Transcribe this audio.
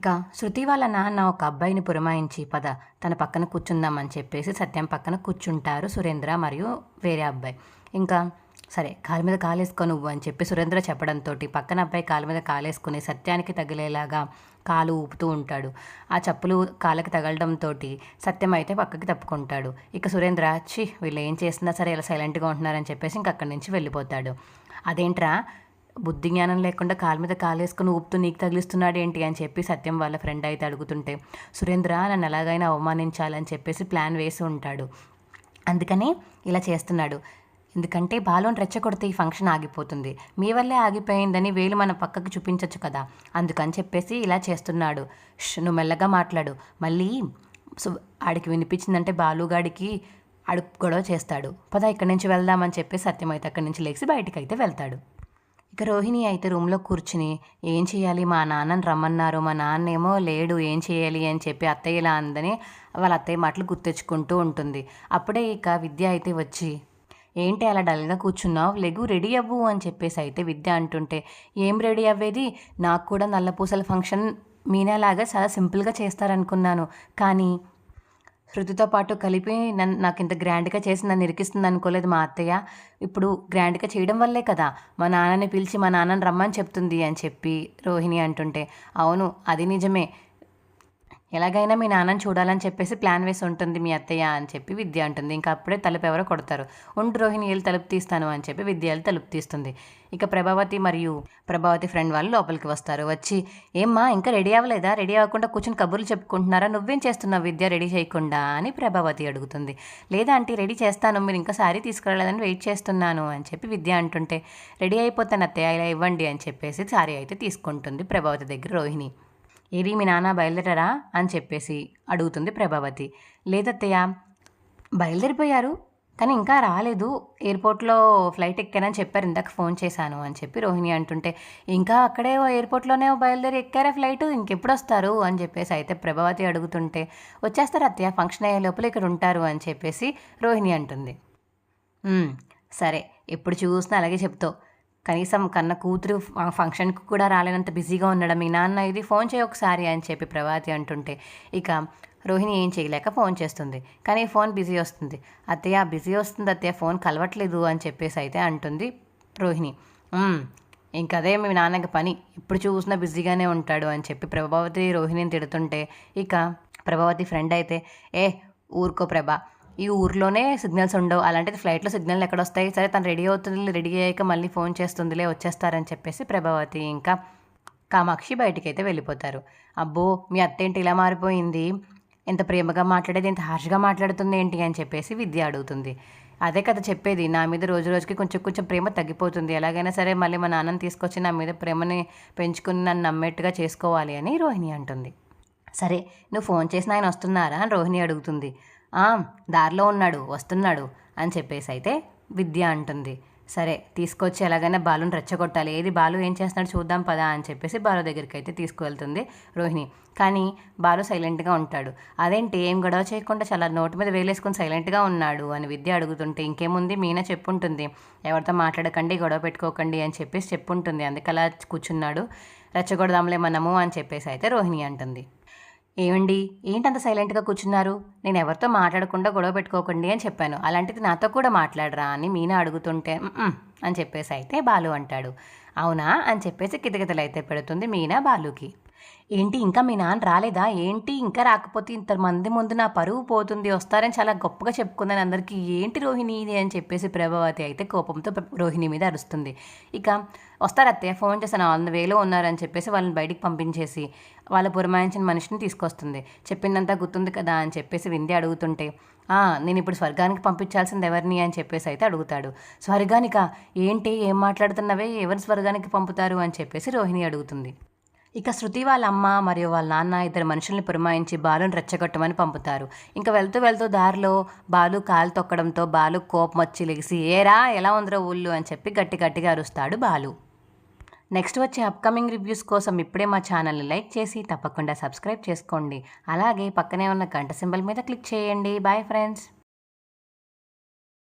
ఇక శృతి వాళ్ళ నాన్న ఒక అబ్బాయిని పురమాయించి పద తన పక్కన కూర్చుందామని చెప్పేసి సత్యం పక్కన కూర్చుంటారు సురేంద్ర మరియు వేరే అబ్బాయి. ఇంకా సరే కాలు మీద కాలేసుకో నువ్వు అని చెప్పి సురేంద్ర చెప్పడంతో పక్కన అబ్బాయి కాలు మీద కాలేసుకుని సత్యానికి తగిలేలాగా కాలు ఊపుతూ ఉంటాడు. ఆ చెప్పులు కాళ్ళకి తగలడంతో సత్యం అయితే పక్కకి తప్పుకుంటాడు. ఇక సురేంద్ర చి వీళ్ళు ఏం చేస్తున్నా సరే ఇలా సైలెంట్గా ఉంటున్నారని చెప్పేసి ఇంక అక్కడి నుంచి వెళ్ళిపోతాడు. అదేంట్రా బుద్ధి జ్ఞానం లేకుండా కాలు మీద కాలేసుకుని ఊపుతూ నీకు తగిలిస్తున్నాడు ఏంటి అని చెప్పి సత్యం వాళ్ళ ఫ్రెండ్ అయితే అడుగుతుంటే సురేంద్ర నన్ను ఎలాగైనా అవమానించాలని చెప్పేసి ప్లాన్ వేసి ఉంటాడు. అందుకని ఇలా చేస్తున్నాడు. ఎందుకంటే బాలోని రెచ్చగొడితే ఈ ఫంక్షన్ ఆగిపోతుంది. మీ వల్లే ఆగిపోయిందని వేలు మన పక్కకు చూపించవచ్చు కదా. అందుకని చెప్పేసి ఇలా చేస్తున్నాడు. నువ్వు మెల్లగా మాట్లాడు. మళ్ళీ ఆడికి వినిపించిందంటే బాలుగాడికి అడుపు గొడవ చేస్తాడు. పద ఇక్కడి నుంచి వెళ్దామని చెప్పి సత్యం అయితే అక్కడి నుంచి లేచి బయటికి అయితే వెళ్తాడు. ఇక రోహిణి అయితే రూమ్లో కూర్చుని ఏం చేయాలి మా నాన్నని రమ్మన్నారు. మా నాన్నేమో లేడు. ఏం చేయాలి అని చెప్పి అత్తయ్య ఇలా అందని వాళ్ళ అత్తయ్య మాటలు గుర్తెచ్చుకుంటూ ఉంటుంది. అప్పుడే ఇక విద్య అయితే వచ్చి ఏంటి అలా డల్గా కూర్చున్నావు? లెగు రెడీ అవ్వు అని చెప్పేసి అయితే విద్య అంటుంటే ఏం రెడీ అవ్వేది? నాకు కూడా నల్లపూసల ఫంక్షన్ మీనాలాగా చాలా సింపుల్గా చేస్తారనుకున్నాను. కానీ శృతితో పాటు కలిపి నన్ను నాకు ఇంత గ్రాండ్గా చేసి నన్ను ఇరికిస్తుంది అనుకోలేదు మా అత్తయ్య. ఇప్పుడు గ్రాండ్గా చేయడం వల్లే కదా. మా నాన్నని పిలిచి మా నాన్నని రమ్మని చెప్తుంది అని చెప్పి రోహిణి అంటుంటే అవును అది నిజమే. ఎలాగైనా మీ నాన్నని చూడాలని చెప్పేసి ప్లాన్ వేసి ఉంటుంది మీ అత్తయ్య అని చెప్పి విద్య అంటుంది. ఇంకా అప్పుడే తలుపు ఎవరో కొడతారు. ఉండు రోహిణి వెళ్ళి తలుపు తీస్తాను అని చెప్పి విద్య వెళ్ళి తలుపు తీస్తుంది. ఇక ప్రభావతి మరియు ప్రభావతి ఫ్రెండ్ వాళ్ళు లోపలికి వస్తారు. వచ్చి ఏమ్మా ఇంకా రెడీ అవ్వలేదా? రెడీ అవ్వకుండా కూర్చొని కబుర్లు చెప్పుకుంటున్నారా? నువ్వేం చేస్తున్నావు విద్య రెడీ చేయకుండా? అని ప్రభావతి అడుగుతుంది. లేదా ఆంటీ రెడీ చేస్తాను. మీరు ఇంకా సారీ తీసుకురాలేదని వెయిట్ చేస్తున్నాను అని చెప్పి విద్య అంటుంటే రెడీ అయిపోతాను అత్తయ్య ఇలా ఇవ్వండి అని చెప్పేసి సారీ అయితే తీసుకుంటుంది ప్రభావతి దగ్గర రోహిణి. ఏది మీ నాన్న బయలుదేరారా అని చెప్పేసి అడుగుతుంది ప్రభావతి. లేదత్తయ్య బయలుదేరిపోయారు కానీ ఇంకా రాలేదు. ఎయిర్పోర్ట్లో ఫ్లైట్ ఎక్కానని చెప్పారు ఇందాక ఫోన్ చేశాను అని చెప్పి రోహిణి అంటుంటే ఇంకా అక్కడే ఓ ఎయిర్పోర్ట్లోనే బయలుదేరి ఎక్కారా ఫ్లైట్? ఇంకెప్పుడు వస్తారు? అని చెప్పేసి అయితే ప్రభావతి అడుగుతుంటే వచ్చేస్తారు అత్తయ్య ఫంక్షన్ అయ్యే లోపల ఇక్కడ ఉంటారు అని చెప్పేసి రోహిణి అంటుంది. సరే ఎప్పుడు చూసినా అలాగే చెప్తావు. కనీసం కన్న కూతురు ఫంక్షన్కి కూడా రాలేనంత బిజీగా ఉన్నాడు మీ నాన్న ఇది ఫోన్ చేయి ఒకసారి అని చెప్పి ప్రభాతి అంటుంటే ఇక రోహిణి ఏం చేయలేక ఫోన్ చేస్తుంది. కానీ ఫోన్ బిజీ వస్తుంది. అత్తయ్య బిజీ వస్తుంది అత్తయ్య ఫోన్ కలవట్లేదు అని చెప్పేసి అయితే అంటుంది రోహిణి. ఇంకదే మీ నాన్నకి పని. ఇప్పుడు చూసినా బిజీగానే ఉంటాడు అని చెప్పి ప్రభావతి రోహిణిని తిడుతుంటే ఇక ప్రభావతి ఫ్రెండ్ అయితే ఏ ఊరుకో ప్రభా. ఈ ఊర్లోనే సిగ్నల్స్ ఉండవు. అలాంటిది ఫ్లైట్లో సిగ్నల్ ఎక్కడ వస్తాయి? సరే తను రెడీ అవుతుంది. రెడీ అయ్యాక మళ్ళీ ఫోన్ చేస్తుందిలే వచ్చేస్తారని చెప్పేసి ప్రభావతి ఇంకా కామాక్షి బయటికి అయితే వెళ్ళిపోతారు. అబ్బో మీ అత్త ఏంటి ఇలా మారిపోయింది? ఎంత ప్రేమగా మాట్లాడేది ఎంత హార్ష్గా మాట్లాడుతుంది ఏంటి అని చెప్పేసి విద్య అడుగుతుంది. అదే కథ చెప్పేది నా మీద రోజు రోజుకి కొంచెం కొంచెం ప్రేమ తగ్గిపోతుంది. ఎలాగైనా సరే మళ్ళీ మా నాన్నని తీసుకొచ్చి నా మీద ప్రేమని పెంచుకుని నన్ను నమ్మేట్టుగా చేసుకోవాలి అని రోహిణి అంటుంది. సరే నువ్వు ఫోన్ చేసిన ఆయన వస్తున్నారా అని రోహిణి అడుగుతుంది. దారిలో ఉన్నాడు వస్తున్నాడు అని చెప్పేసి అయితే విద్య అంటుంది. సరే తీసుకొచ్చి ఎలాగైనా బాలుని రెచ్చగొట్టాలి. ఏది బాలు ఏం చేస్తున్నాడు చూద్దాం పదా అని చెప్పేసి బాలు దగ్గరికి అయితే తీసుకువెళ్తుంది రోహిణి. కానీ బాలు సైలెంట్గా ఉంటాడు. అదేంటి? ఏం గొడవ చేయకుండా చాలా నోటి మీద వేలేసుకుని సైలెంట్గా ఉన్నాడు అని విద్య అడుగుతుంటే ఇంకేముంది? మీనా చెప్పుంటుంది. ఎవరితో మాట్లాడకండి గొడవ పెట్టుకోకండి అని చెప్పేసి చెప్పుంటుంది. అందుకలా కూర్చున్నాడు. రెచ్చగొడదాంలే మనము అని చెప్పేసి అయితే రోహిణి అంటుంది. ఏమండి? ఏంటంత సైలెంట్గా కూర్చున్నారు? నేను ఎవరితో మాట్లాడకుండా గొడవ పెట్టుకోకండి అని చెప్పాను. అలాంటిది నాతో కూడా మాట్లాడరా అని మీనా అడుగుతుంటే అని చెప్పేసి అయితే బాలు అంటాడు. అవునా? అని చెప్పేసి కితకితలు అయితే పెడుతుంది మీనా బాలుకి. ఏంటి ఇంకా మీ నాన్న రాలేదా? ఏంటి? ఇంకా రాకపోతే ఇంతమంది ముందు నా పరువు పోతుంది వస్తారని చాలా గొప్పగా చెప్పుకుందని అందరికీ ఏంటి రోహిణి ఇది? అని చెప్పేసి ప్రభావతి అయితే కోపంతో రోహిణి మీద అరుస్తుంది. ఇక వస్తారు అత్తయ్య ఫోన్ చేశాను ఆన్ ద వేలో ఉన్నారని చెప్పేసి వాళ్ళని బయటికి పంపించేసి వాళ్ళ పురమాయించిన మనిషిని తీసుకొస్తుంది. చెప్పిందంతా గుర్తుంది కదా అని చెప్పేసి వింది అడుగుతుంటే. నేను ఇప్పుడు స్వర్గానికి పంపించాల్సింది ఎవరిని అని చెప్పేసి అయితే అడుగుతాడు. స్వర్గానిక ఏంటి ఏం మాట్లాడుతున్నవే ఎవరు స్వర్గానికి పంపుతారు అని చెప్పేసి రోహిణి అడుగుతుంది. ఇక శృతి వాళ్ళ అమ్మ మరియు వాళ్ళ నాన్న ఇద్దరు మనుషుల్ని పురమాయించి బాలుని రెచ్చగొట్టమని పంపుతారు. ఇంకా వెళ్తూ వెళ్తూ దారిలో బాలు కాలు తొక్కడంతో బాలు కోపం వచ్చి లెగిసి ఏరా ఎలా ఉందిరో ఊళ్ళు? అని చెప్పి గట్టి గట్టిగా అరుస్తాడు బాలు. నెక్స్ట్ వచ్చే అప్కమింగ్ రివ్యూస్ కోసం ఇప్పుడే మా ఛానల్ని లైక్ చేసి తప్పకుండా సబ్స్క్రైబ్ చేసుకోండి. అలాగే పక్కనే ఉన్న గంట సింబల్ మీద క్లిక్ చేయండి. Bye friends